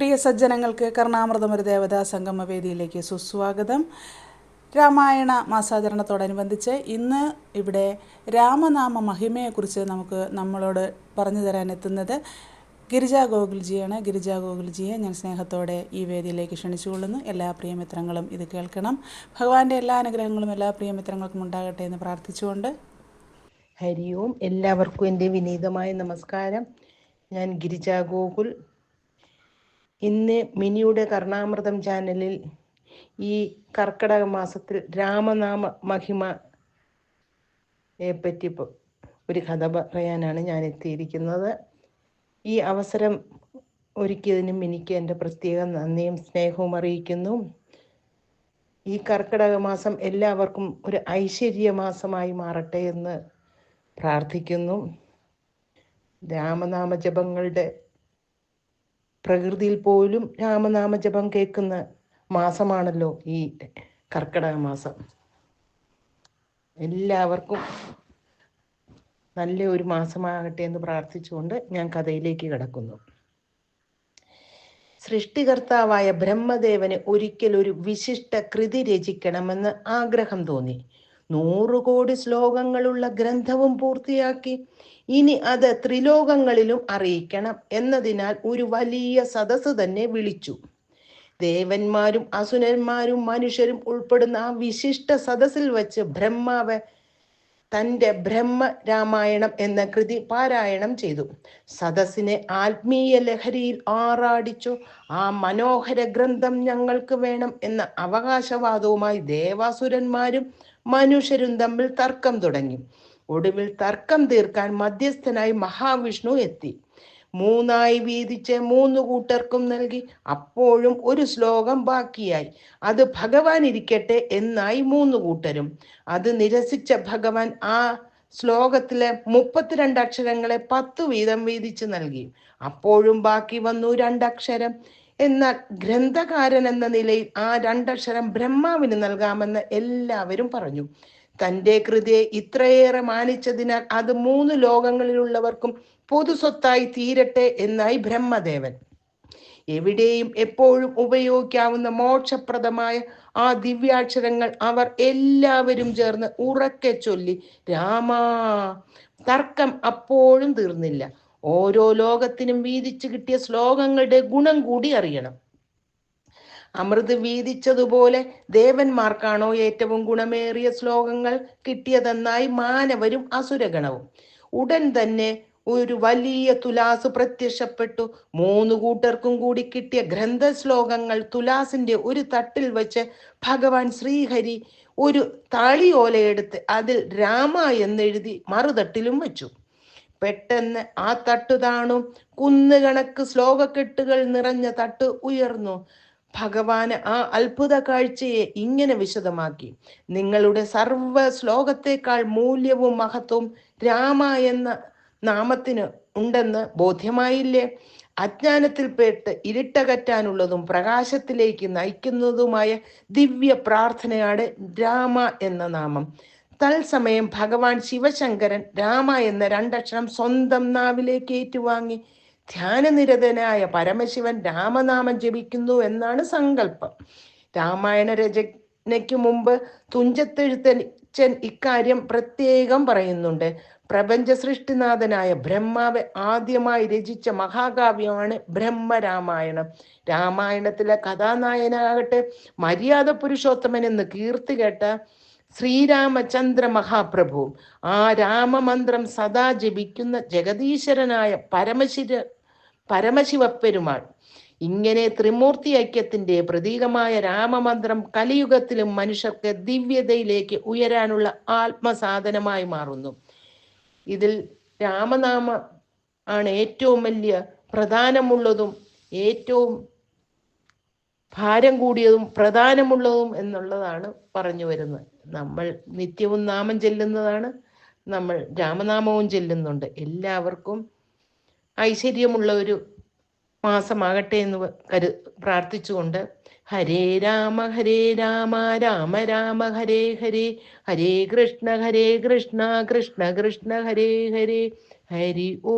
പ്രിയ സജ്ജനങ്ങൾക്ക് കർണാമൃതം ഒരു ദേവതാ സംഗമ വേദിയിലേക്ക് സുസ്വാഗതം. രാമായണ മാസാചരണത്തോടനുബന്ധിച്ച് ഇന്ന് ഇവിടെ രാമനാമ മഹിമയെക്കുറിച്ച് നമുക്ക് നമ്മളോട് പറഞ്ഞു തരാൻ എത്തുന്നത് ഗിരിജ ഗോകുൽജിയാണ്. ഗിരിജ ഗോകുൽജിയെ ഞാൻ സ്നേഹത്തോടെ ഈ വേദിയിലേക്ക് ക്ഷണിച്ചുകൊള്ളുന്നു. എല്ലാ പ്രിയമിത്രങ്ങളും ഇത് കേൾക്കണം. ഭഗവാന്റെ എല്ലാ അനുഗ്രഹങ്ങളും എല്ലാ പ്രിയമിത്രങ്ങൾക്കും ഉണ്ടാകട്ടെ എന്ന് പ്രാർത്ഥിച്ചുകൊണ്ട്. ഹരി ഓം എല്ലാവർക്കും എന്റെ വിനീതമായ നമസ്കാരം. ഞാൻ ഗിരിജാ ഗോകുൽ ഇന്ന് മിനിയുടെ കർണാമൃതം ചാനലിൽ ഈ കർക്കിടക മാസത്തിൽ രാമനാമ മഹിമയെ പറ്റി ഒരു കഥ പറയാനാണ് ഞാൻ എത്തിയിരിക്കുന്നത്. ഈ അവസരം ഒരുക്കിയതിനും എനിക്ക് എന്റെ പ്രത്യേക നന്ദിയും സ്നേഹവും അറിയിക്കുന്നു. ഈ കർക്കിടക മാസം എല്ലാവർക്കും ഒരു ഐശ്വര്യ മാസമായി മാറട്ടെ എന്ന് പ്രാർത്ഥിക്കുന്നു. രാമനാമ ജപങ്ങളുടെ പ്രകൃതിയിൽ പോലും രാമനാമ ജപം കേൾക്കുന്ന മാസമാണല്ലോ ഈ കർക്കിടക മാസം എല്ലാവർക്കും നല്ല ഒരു മാസമാകട്ടെ എന്ന് പ്രാർത്ഥിച്ചുകൊണ്ട് ഞാൻ കഥയിലേക്ക് കിടക്കുന്നു. സൃഷ്ടികർത്താവായ ബ്രഹ്മദേവന് ഒരിക്കൽ ഒരു വിശിഷ്ട കൃതി രചിക്കണമെന്ന് ആഗ്രഹം തോന്നി. നൂറു കോടി ശ്ലോകങ്ങളുള്ള ഗ്രന്ഥവും പൂർത്തിയാക്കി. ഇനി അത് ത്രിലോകങ്ങളിലും അറിയിക്കണം എന്നതിനാൽ ഒരു വലിയ സദസ്സ് തന്നെ വിളിച്ചു. ദേവന്മാരും അസുരന്മാരും മനുഷ്യരും ഉൾപ്പെടുന്ന ആ വിശിഷ്ട സദസ്സിൽ വച്ച് ബ്രഹ്മാവ് തന്റെ ബ്രഹ്മ രാമായണം എന്ന കൃതി പാരായണം ചെയ്തു. സദസ്സിനെ ആത്മീയ ലഹരിയിൽ ആറാടിച്ചു. ആ മനോഹര ഗ്രന്ഥം ഞങ്ങൾക്ക് വേണം എന്ന അവകാശവാദവുമായി ദേവാസുരന്മാരും മനുഷ്യരും തമ്മിൽ തർക്കം തുടങ്ങി. ഒടുവിൽ തർക്കം തീർക്കാൻ മധ്യസ്ഥനായി മഹാവിഷ്ണു എത്തി. മൂന്നായി വീതിച്ച് മൂന്ന് കൂട്ടർക്കും നൽകി. അപ്പോഴും ഒരു ശ്ലോകം ബാക്കിയായി. അത് ഭഗവാൻ ഇരിക്കട്ടെ എന്നായി മൂന്ന് കൂട്ടരും. അത് നിരസിച്ച ഭഗവാൻ ആ ശ്ലോകത്തിലെ മുപ്പത്തിരണ്ട് അക്ഷരങ്ങളെ പത്തു വീതം വീതിച്ച് നൽകി. അപ്പോഴും ബാക്കി വന്നു രണ്ടക്ഷരം. എന്നാൽ ഗ്രന്ഥകാരൻ എന്ന നിലയിൽ ആ രണ്ടക്ഷരം ബ്രഹ്മാവിന് നൽകാമെന്ന് എല്ലാവരും പറഞ്ഞു. തന്റെ കൃതിയെ ഇത്രയേറെ മാനിച്ചതിനാൽ അത് മൂന്ന് ലോകങ്ങളിലുള്ളവർക്കും പൊതുസ്വത്തായി തീരട്ടെ എന്നായി ബ്രഹ്മദേവൻ. എവിടെയും എപ്പോഴും ഉപയോഗിക്കാവുന്ന മോക്ഷപ്രദമായ ആ ദിവ്യാക്ഷരങ്ങൾ അവർ എല്ലാവരും ചേർന്ന് ഉറക്കെ ചൊല്ലി രാമാ തർക്കം അപ്പോഴും തീർന്നില്ല. ഓരോ ലോകത്തിനും വീതിച്ചു കിട്ടിയ ശ്ലോകങ്ങളുടെ ഗുണം കൂടി അറിയണം. അമൃത് വീതിച്ചതുപോലെ ദേവന്മാർക്കാണോ ഏറ്റവും ഗുണമേറിയ ശ്ലോകങ്ങൾ കിട്ടിയതെന്നായി മാനവരും അസുരഗണവും. ഉടൻ തന്നെ ഒരു വലിയ തുലാസ് പ്രത്യക്ഷപ്പെട്ടു. മൂന്ന് കൂട്ടർക്കും കൂടി കിട്ടിയ ഗ്രന്ഥ ശ്ലോകങ്ങൾ തുലാസിന്റെ ഒരു തട്ടിൽ വെച്ച് ഭഗവാൻ ശ്രീഹരി ഒരു താളിയോലയെടുത്ത് അതിൽ രാമ എന്നെഴുതി മറുതട്ടിലും വെച്ചു. പെട്ടെന്ന് ആ തട്ട് താണു കുന്നുകണക്ക് ശ്ലോകക്കെട്ടുകൾ നിറഞ്ഞ തട്ട് ഉയർന്നു. ഭഗവാന് ആ അത്ഭുത കാഴ്ചയെ ഇങ്ങനെ വിശദമാക്കി. നിങ്ങളുടെ സർവ ശ്ലോകത്തെക്കാൾ മൂല്യവും മഹത്വവും രാമ എന്ന നാമത്തിന് ഉണ്ടെന്ന് ബോധ്യമായില്ലേ? അജ്ഞാനത്തിൽപ്പെട്ട് ഇരുട്ടകറ്റാനുള്ളതും പ്രകാശത്തിലേക്ക് നയിക്കുന്നതുമായ ദിവ്യ പ്രാർത്ഥനയാണ് രാമ എന്ന നാമം. തത്സമയം ഭഗവാൻ ശിവശങ്കരൻ രാമ എന്ന രണ്ടക്ഷരം സ്വന്തം നാവിലേക്ക് ഏറ്റുവാങ്ങി. ധ്യാനനിരതനായ പരമശിവൻ രാമനാമം ജപിക്കുന്നു എന്നാണ് സങ്കല്പം. രാമായണ രചനയ്ക്ക് മുമ്പ് തുഞ്ചത്തെഴുത്തച്ഛൻ ഇക്കാര്യം പ്രത്യേകം പറയുന്നുണ്ട്. പ്രപഞ്ച സൃഷ്ടിനാഥനായ ബ്രഹ്മാവ് ആദ്യമായി രചിച്ച മഹാകാവ്യമാണ് ബ്രഹ്മരാമായണം. രാമായണത്തിലെ കഥാനായനാകട്ടെ മര്യാദ പുരുഷോത്തമൻ എന്ന് കീർത്തി കേട്ട ശ്രീരാമചന്ദ്ര മഹാപ്രഭു. ആ രാമമന്ത്രം സദാ ജപിക്കുന്ന ജഗദീശ്വരനായ പരമശിര പരമശിവപ്പെരുമാൾ. ഇങ്ങനെ ത്രിമൂർത്തി ഐക്യത്തിന്റെ പ്രതീകമായ രാമമന്ത്രം കലിയുഗത്തിലും മനുഷ്യർക്ക് ദിവ്യതയിലേക്ക് ഉയരാനുള്ള ആത്മസാധനമായി മാറുന്നു. ഇതിൽ രാമനാമ ആണ് ഏറ്റവും വലിയ പ്രധാനമുള്ളതും ഏറ്റവും ഭാരം കൂടിയതും പ്രധാനമുള്ളതും എന്നുള്ളതാണ് പറഞ്ഞു വരുന്നത്. നമ്മൾ നിത്യവും നാമം ചെല്ലുന്നതാണ്. നമ്മൾ രാമനാമവും ചെല്ലുന്നുണ്ട്. എല്ലാവർക്കും ഐശ്വര്യമുള്ള ഒരു മാസമാകട്ടെ എന്ന് കരു പ്രാർത്ഥിച്ചുകൊണ്ട് ഹരേ രാമ ഹരേ രാമ രാമ രാമ ഹരേ ഹരേ ഹരേ കൃഷ്ണ ഹരേ കൃഷ്ണ കൃഷ്ണ കൃഷ്ണ ഹരേ ഹരേ ഹരി ഓ.